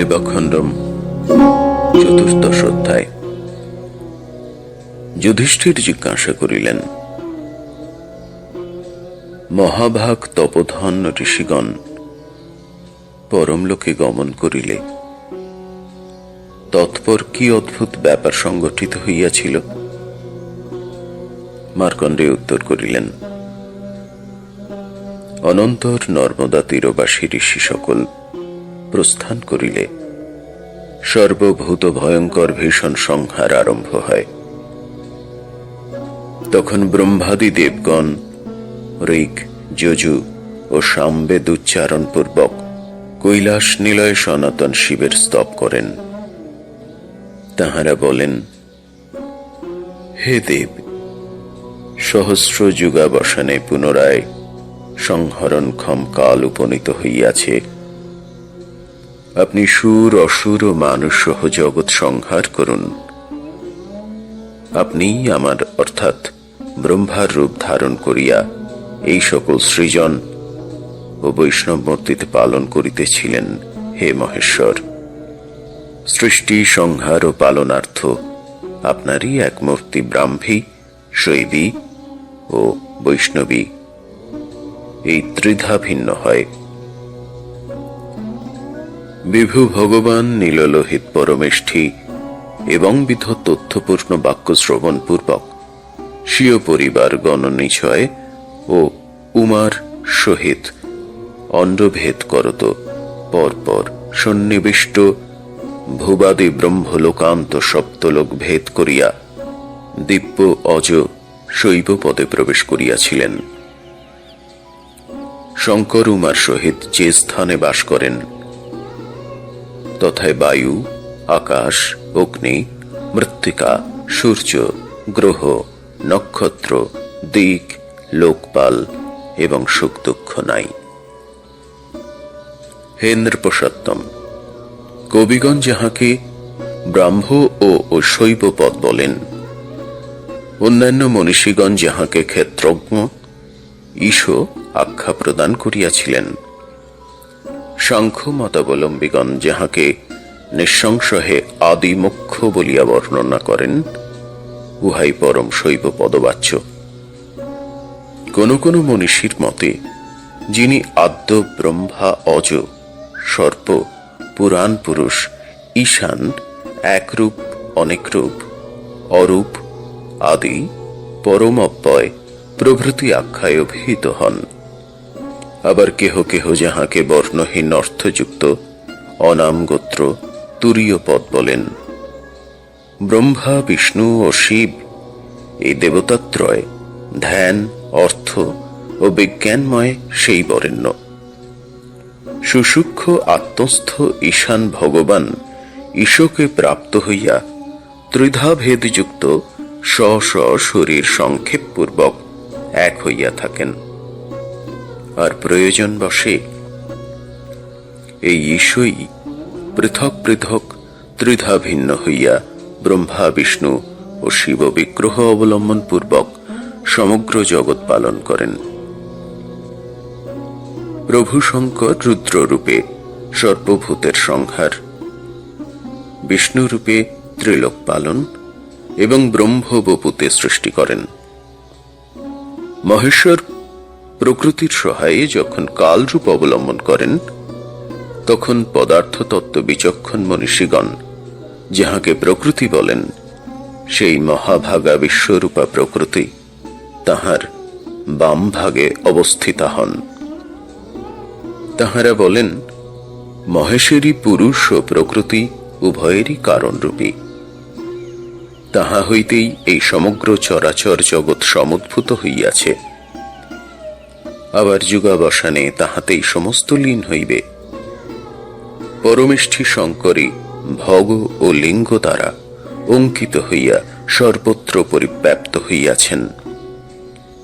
দেবাখণ্ডম চতুর্দশ অধ্যায়। যুধিষ্ঠির জিজ্ঞাসা করিলেন, মহাভাগ তপধন ঋষিগণ, পরমলোকে গমন করিলে তৎপর কি অদ্ভুত ব্যাপার সংগঠিত হইয়াছিল? মার্কণ্ডে উত্তর করিলেন, অনন্তর নর্মদা তীরবাসী ঋষি সকল প্রস্থান করিলে সর্বভূত ভয়ঙ্কর ভীষণ সংহার আরম্ভ হয়। তখন ব্রহ্মাদি দেবগণ ঋক, যজু ও সামবেদ উচ্চারণ পূর্বক কৈলাস নিলয় সনাতন শিবের স্তব করেন। তাহারা বলেন, হে দেব, সহস্র যুগাবসানে পুনরায় সংহরণ ক্ষম কাল উপনীত হইয়াছে। আপনি সুর অসুর ও মানুষ সহ জগৎ সংহার করুন। আপনি আমার, অর্থাৎ ব্রহ্মার রূপ ধারণ করিয়া এই সকল সৃজন ও বৈষ্ণব মূর্তিতে পালন করিতেছিলেন, হে মহেশ্বর। সৃষ্টি, সংহার ও পালনার্থ আপনারই এক মূর্তি ব্রাহ্মী, শৈবী ও বৈষ্ণবী। এই ত্রিধা ভিন্ন হয়। বিভু ভগবান নীললোহিত পরমেষ্ঠী এবং বিধ তথ্যপূর্ণ বাক্য শ্রবণ পূর্বক স্বীয় পরিবার গণনিচয় ও উমার সহিত অন্ডভেদ করত। পরপর সন্নিবিষ্ট ভূবাদী ব্রহ্মলোকান্ত সপ্তলোক ভেদ করিয়া দিব্য অজ শৈব পদে প্রবেশ করিয়াছিলেন। শঙ্কর উমার সহিত যে স্থানে বাস করেন তথায় বায়ু, আকাশ, অগ্নি, মৃত্তিকা, সূর্য, গ্রহ, নক্ষত্র, দিক, লোকপাল এবং সুখ দুঃখ নাই হেন্দ্র কবিগণ যাহাকে ব্রাহ্ম ও শৈব পদ বলেন, অন্যান্য মনীষীগণ যাহাকে ক্ষেত্রজ্ঞ, ঈশ আখ্যা প্রদান করিয়াছিলেন। সাংখ্য মতাবলম্বীগণ যাহাকে নিঃসংশহে আদি মুখ্য বলিয়া বর্ণনা করেন, উহাই পরম শৈব পদবাচ্য। কোন কোন মনীষীর মতে, যিনি আদ্য ব্রহ্মা অজ সর্প পুরাণ পুরুষ ঈশান একরূপ অনেকরূপ অরূপ আদি পরম অব্যয় প্রভৃতি আখ্যায় অভিহিত হন। আবার কেহ কেহ যাহাকে বর্ণহীন অর্থযুক্ত, অনাম গোত্র, তুরীয় পদ বলেন। ব্রহ্মা, বিষ্ণু ও শিব, এই দেবতাত্রয় ধ্যান, অর্থ ও বিজ্ঞানময় সেই বরেণ্য। সুসূক্ষ্ম আত্মস্থ ঈশান ভগবান ঈশকে প্রাপ্ত হইয়া ত্রিধাভেদযুক্ত স্ব স্ব শরীর সংক্ষেপপূর্বক এক হইয়া থাকেন। আর প্রয়োজন বসে। এই ঈশই পৃথক পৃথক ত্রিধা ভিন্ন হইয়া ব্রহ্মা, বিষ্ণু ও শিব বিগ্রহ অবলম্বন পূর্বক সমগ্র জগৎ পালন করেন। প্রভু শঙ্কর রুদ্ররূপে সর্বভূতের সংহার, বিষ্ণুরূপে ত্রিলোক পালন এবং ব্রহ্মবপুতে সৃষ্টি করেন। মহেশ্বর প্রকৃতির সহায়ে যখন কালরূপ অবলম্বন করেন, তখন পদার্থ তত্ত্ব বিচক্ষণ মনীষীগণ, যাহাকে প্রকৃতি বলেন, সেই মহাভাগা বিশ্বরূপা প্রকৃতি তাহার বাম ভাগে অবস্থিতা হন। তাহারা বলেন, মহেশেরই পুরুষ ও প্রকৃতি উভয়েরই কারণরূপী। তাহা হইতেই এই সমগ্র চরাচর জগৎ সমুদ্ভূত হইয়াছে। আবার যুগাবসানে তাহাতেই সমস্ত লীন হইবে। পরমেষ্ঠী শঙ্করী, ভগ ও লিঙ্গ দ্বারা অঙ্কিত হইয়া সর্বত্র পরিব্যাপ্ত হইয়াছেন।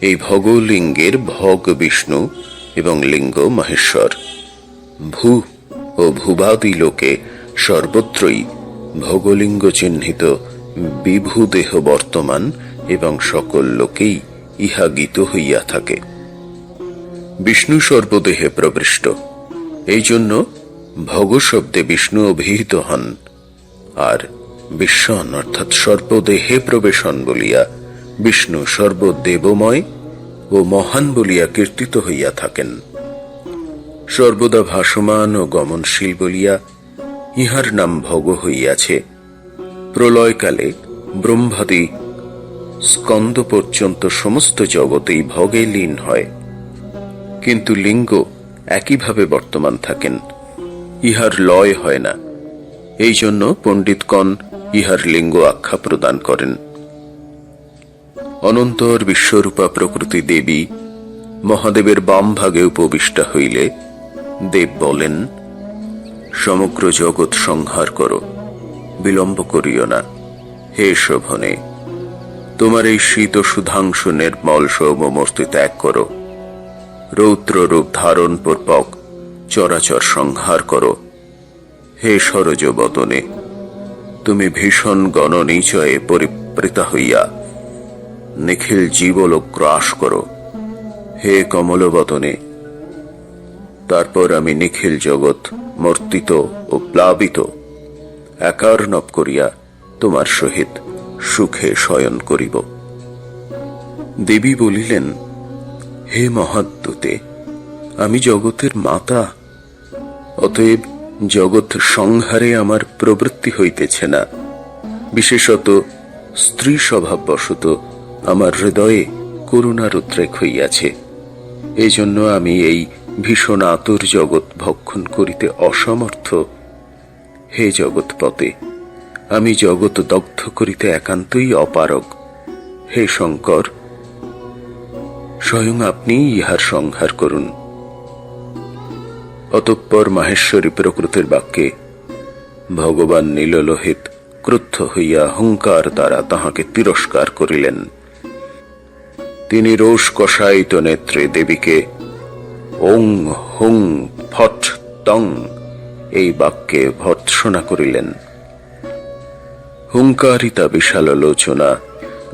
এই ভগলিঙ্গের ভগ বিষ্ণু এবং লিঙ্গ মহেশ্বর। ভূ ও ভূবাদি লোকে সর্বত্রই ভগলিঙ্গ চিহ্নিত বিভূদেহ বর্তমান এবং সকল লোকেই ইহা গীত হইয়া থাকে। বিষ্ণু সর্বদেহে প্রবিষ্ট। এই জন্য ভগ শব্দে বিষ্ণু অভিহিত হন। আর বিশ্বন অর্থাৎ সর্বদেহে প্রবেশন বলিয়া বিষ্ণু সর্বদেবময় ও মহান বলিয়া কীর্তিত হইয়া থাকেন। সর্বদা ভাসমান ও গমনশীল বলিয়া ইহার নাম ভগ হইয়াছে। প্রলয়কালে ব্রহ্মাদি স্কন্দ পর্যন্ত সমস্ত জগতেই ভগে লীন হয়। কিন্তু লিঙ্গ একইভাবে বর্তমান থাকেন। ইহার লয় হয় না। এই জন্য পণ্ডিতগণ ইহার লিঙ্গ আখ্যা প্রদান করেন। অনন্তর বিশ্বরূপা প্রকৃতি দেবী মহাদেবের বাম ভাগে উপবিষ্টা হইলে দেব বলেন, সমগ্র জগৎ সংহার করো, বিলম্ব করিও না। হে শোভনে, তোমার এই শীত সুধাংশু নির্মল সৌমমূর্তি ত্যাগ করো। রৌদ্র রূপ ধারণ পূর্বক চরাচর সংহার করো। হে সরজ বদনে তুমি ভীষণ গণনিচয়ে পরিবৃতা হইয়া নিখিল জীবলোক গ্রাস করো। হে কমলবদনে, তারপর আমি নিখিল জগৎ মর্তিত ও প্লাবিত, একার্ণব করিয়া তোমার সহিত সুখে শয়ন করিব। দেবী বলিলেন হে মহাদ্যুতে আমি জগতের মাতা, অতএব জগৎ সংহারে আমার প্রবৃত্তি হইতেছে না। বিশেষত স্ত্রী স্বভাববশত আমার হৃদয়ে করুণার উদ্রেক হইয়াছে। এই জন্য আমি এই ভীষণ আতুর জগৎ ভক্ষণ করিতে অসমর্থ। হে জগৎপতে, আমি জগৎ দগ্ধ করিতে একান্তই অপারগ। হে শঙ্কর স্বয়ং আপনি ইহার সংহার করুন। অতঃপর মাহেশ্বরী প্রকৃতির বাক্যে, ভগবান নীললোহিত ক্রুদ্ধ হইয়া হুঙ্কার দ্বারা তাহাকে তিরস্কার করিলেন। তিনি রোষ কষায়িত নেত্রে দেবীকে, ওং হুং ফট তং এই বাক্যে ভর্ৎসনা করিলেন। হুঙ্কারিতা বিশাল লোচনা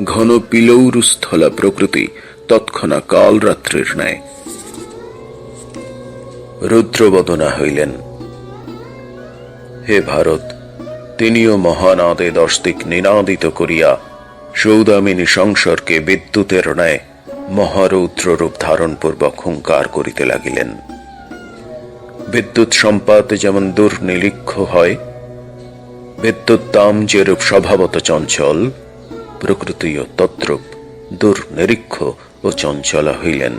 ঘন পিলৌরুস্থলা প্রকৃতি তৎক্ষণা কাল রাত্রির ন্যায় রুদ্রবদনা হইলেন। হে ভারত, তিনিও মহানাদে দশদিক নিনাদিত করিয়া সৌদামিনী সংসরকে বিদ্যুতের ন্যায় মহারৌদ্র রূপ ধারণ পূর্বক হুঙ্কার করিতে লাগিলেন। বিদ্যুৎ সম্পাদ যেমন দুর্নিরীক্ষ হয়, বিদ্যুৎ দাম যেরূপ স্বভাবত চঞ্চল, প্রকৃতিও তদ্রূপ দুর্নিরীক্ষ ও চঞ্চলা হইলেন।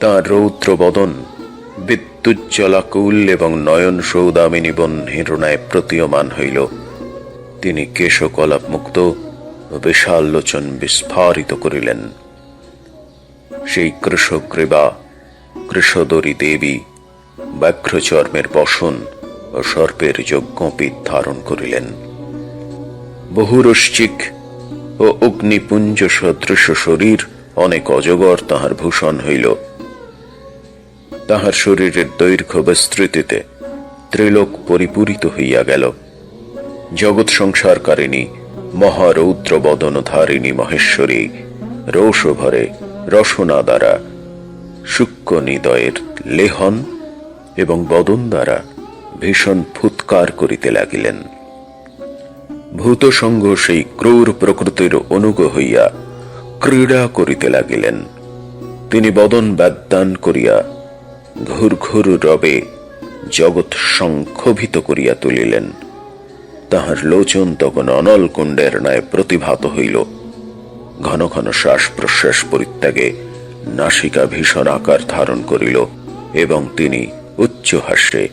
তাঁর রৌদ্র বদন বিদ্যুজ্জ্বলাকুল এবং নয়ন সৌদামিনী বহ্নিরণায় প্রতীয়মান হইল। তিনি কেশকলাপ মুক্ত বিশাল লোচন বিস্ফারিত করিলেন। সেই কৃষগ্রীবা কৃষদরী দেবী, ব্যাঘ্রচর্মের বসন ও সর্পের যজ্ঞপীঠ ধারণ করিলেন। বহুরশ্চিক ও অগ্নিপুঞ্জ সদৃশ শরীর অনেক অজগর তাহার ভূষণ হইল। তাহার শরীরের দৈর্ঘ্য বিস্তৃতিতে ত্রিলোক পরিপূরিত হইয়া গেল। জগৎ সংসারকারিণী মহারৌদ্র বদনধারিণী মহেশ্বরী রৌষভরে রসনা দ্বারা সূক্ষ্ম নিদয়ের লেহন এবং বদন দ্বারা ভীষণ ফুৎকার করিতে লাগিলেন। ভূত সঙ্গ সেই ক্রূর প্রকৃতির অনুগ হইয়া ক্রীড়া করিতে লাগিলেন। তিনি বদন ব্যাদান করিয়া ঘুর ঘুর রবে জগৎ সংক্ষোভিত করিয়া তুলিলেন। তাহার লোচন তখন অনল কুণ্ডের ন্যায় প্রতিভাত হইল। ঘন ঘন শ্বাস প্রশ্বাস পরিত্যাগে নাসিকা ভীষণ আকার ধারণ করিল এবং তিনি উচ্চ হাস্যে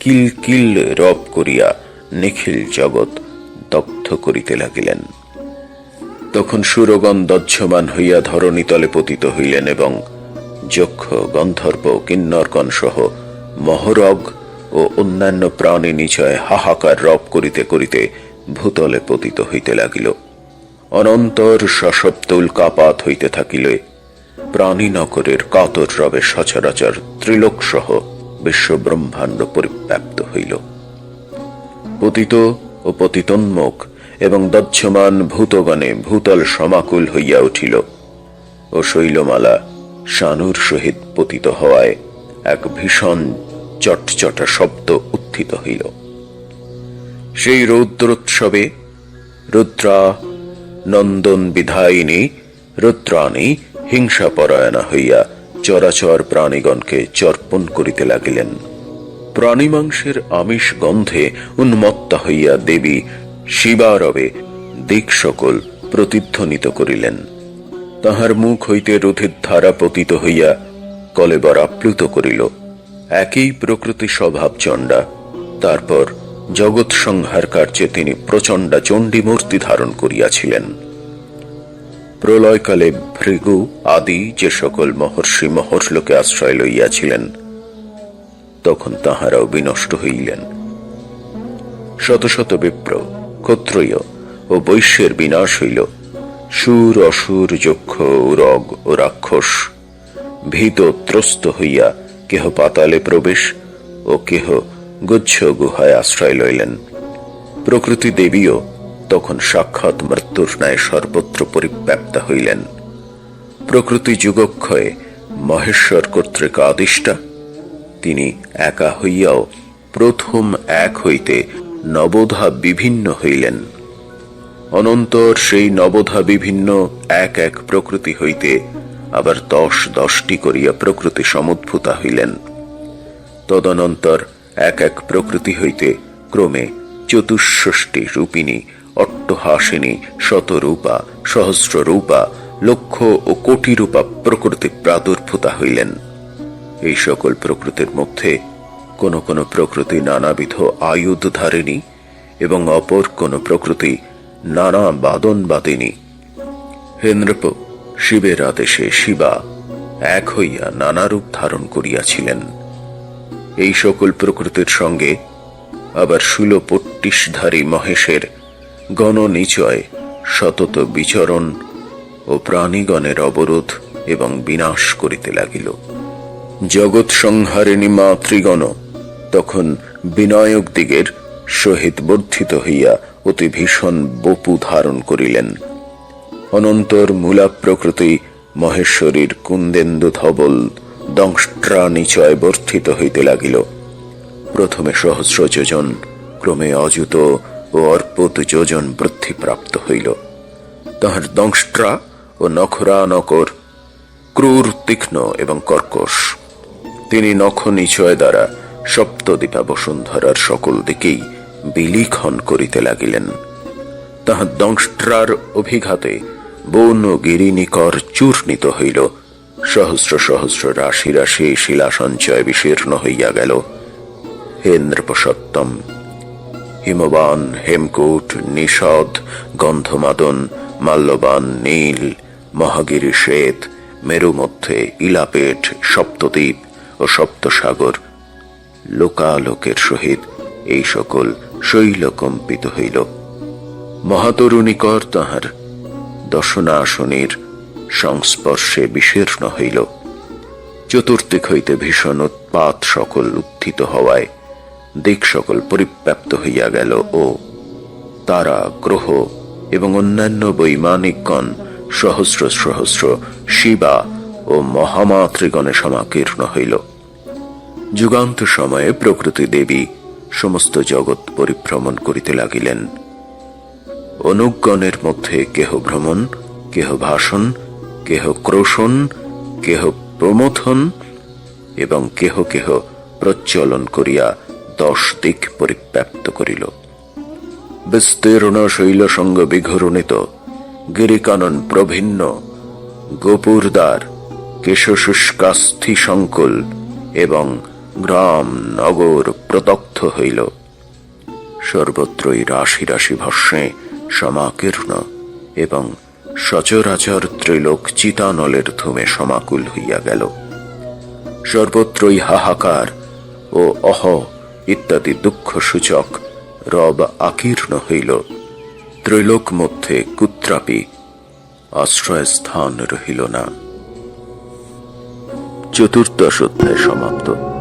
কিল কিল রব করিয়া নিখিল জগৎ দগ্ধ করিতে লাগিলেন। তখন সুরগণ দজ্জমান হইয়া ধরণীতলে পতিত হইলেন এবং যক্ষ, গন্ধর্ব, কিন্নরগণ সহ মহরগ ও অন্যান্য প্রাণী নিচয় হাহাকার রব করিতে করিতে ভূতলে পতিত হইতে লাগিল। অনন্তর সশব্দ কাপাত হইতে থাকিলে প্রাণীনগরের কাতর রবে সচরাচর ত্রিলোক সহ বিশ্ব ব্রহ্মাণ্ড পরিব্যাপ্ত হইল। পতিত ও পতিতন্মুখ এবং দজ্জমান ভূতগণে ভূতল সমাকুল হইয়া উঠিল ও শৈলমালা শানুর সহিত পতিত হওয়ায় এক ভীষণ চটচটা শব্দ উত্থিত হইল। সেই রৌদ্রোৎসবে রুদ্রা নন্দন বিধায়িনী, রুদ্রাণী হিংসাপরায়ণা হইয়া চরাচর প্রাণীগণকে চর্পণ করিতে লাগিলেন। প্রাণীমাংসের আমিষ গন্ধে উন্মত্তা হইয়া দেবী শিবারবে দিক সকল প্রতিধ্বনিত করিলেন। তাহার মুখ হইতে রথের ধারা পতিত হইয়া কলেবর আপ্লুত করিল। একই প্রকৃতি স্বভাব চণ্ডা। তারপর জগৎ সংহার কার্যে তিনি প্রচণ্ডা চণ্ডী মূর্তি ধারণ করিয়াছিলেন। প্রলয়কালে ভৃগু আদি যে সকল মহর্ষি মহর্ষলোকে আশ্রয় লইয়াছিলেন, তখন তাহারাও বিনষ্ট হইলেন। শত শত বিপ্র ক্ষত্রিয় ও বৈশ্যের বিনাশ হইল। সুর অসুর যক্ষ উরগ ও রাক্ষস, ভীত ত্রস্ত হইয়া কেহ পাতালে প্রবেশ ও কেহ গুচ্ছ গুহায় আশ্রয় লইলেন। প্রকৃতি দেবীও তখন সাক্ষাৎ মৃত্যুর ন্যায় সর্বত্র পরিব্যাপ্তা হইলেন। প্রকৃতি যুগক্ষয়ে মহেশ্বর কর্তৃক আদিষ্টা। তিনি একা হইয়াও প্রথম এক হইতে নবধা বিভিন্ন হইলেন। অনন্তর সেই নবধা বিভিন্ন এক এক প্রকৃতি হইতে আবার দশ দশটি করিয়া প্রকৃতি সমুদ্ভূতা হইলেন। তদনন্তর এক এক প্রকৃতি হইতে ক্রমে চতুষ্ষষ্টি রূপিণী, অট্টহাসিনী, শতরূপা, সহস্ররূপা, লক্ষ ও কোটি রূপা প্রকৃতি প্রাদুর্ভূতা হইলেন। এই সকল প্রকৃতির মধ্যে কোন কোন প্রকৃতি নানাবিধ আয়ুধ ধারিণী এবং অপর কোন প্রকৃতি নানা বাদন বাদিনী হেন্দ্রপ শিবের আদেশে শিবা এক হইয়া নানা রূপ ধারণ করিয়াছিলেন। এই সকল প্রকৃতির সঙ্গে আবার শূলপট্টিসধারী মহেশের গণনিচয় সতত বিচরণ ও প্রাণীগণের অবরোধ এবং বিনাশ করিতে লাগিল। জগৎ সংহারিণী মাতৃগণ তখন বিনায়ক দিগের সহিত বর্ধিত হইয়া অতি ভীষণ বপু ধারণ করিলেন। অনন্তর মূলা প্রকৃতি মহেশ্বরীর কুন্দেন্দু ধবল দংষ্ট্রা নিচয় বর্ধিত হইতে লাগিল। প্রথমে সহস্র যোজন, ক্রমে অযুত ও অর্পত যোজন বৃদ্ধিপ্রাপ্ত হইল। তাহার দংষ্ট্রা ও নখরা নকর ক্রূর তীক্ষ্ণ এবং কর্কশ। তিনি নখ নিচয় দ্বারা সপ্তদীপা বসুন্ধরার সকল দিকেই বিলিখন করিতে লাগিলেন। তাহার দংষ্ট্রার অভিঘাতে বন গিরিনিকর চূর্ণিত হইল। সহস্র সহস্র রাশি রাশি শিলা সঞ্চয় বিশীর্ণ হইয়া গেল। হে নৃপসত্তম, হিমবান, হেমকূট, নিষদ, গন্ধমাদন, মাল্যবান, নীল, মহাগিরি শ্বেত মেরু মধ্যে ইলাপেট, সপ্তদ্বীপ ও সপ্তসাগর লোকালোকের সহিত এই সকল শৈলকম্পিত হইল। মহাতরুণিকর তাহার দশনাশনের সংস্পর্শে বিশীর্ণ হইল। চতুর্দিক হইতে ভীষণ উৎপাত সকল উত্থিত হওয়ায় দিক সকল পরিব্যাপ্ত হইয়া গেল ও তারা গ্রহ এবং অন্যান্য বৈমানিকগণ সহস্র সহস্র শিবা ও মহামাতৃগণে সমাকীর্ণ হইল। যুগান্ত সময়ে প্রকৃতি দেবী সমস্ত জগৎ পরিভ্রমণ করিতে লাগিলেন। অনুগণের মধ্যে কেহ ভ্রমণ, কেহ ভাষণ, কেহ ক্রোশন, কেহ প্রমথন এবং কেহ কেহ প্রচলন করিয়া দশ দিক পরিব্যাপ্ত করিল। বিস্তীর্ণ শৈলসঙ্গ বিঘরণিত, গিরিকানন প্রভিন্ন গোপুরদ্বার কেশশুষ্কাস্থি সংকুল এবং গ্রাম, নগর প্রতক্ত হইল। সর্বত্রই রাশি রাশি ভস্মে সমাকীর্ণ এবং সচরাচর ত্রিলোক চিতানলের ধুমে সমাকুল হইয়া গেল। সর্বত্রই হাহাকার ও অহ ইত্যাদি দুঃখ সূচক রব আকীর্ণ হইল। ত্রিলোক মধ্যে কুত্রাপি আশ্রয় স্থান রহিল না। চতুর্দশ অধ্যায় সমাপ্ত।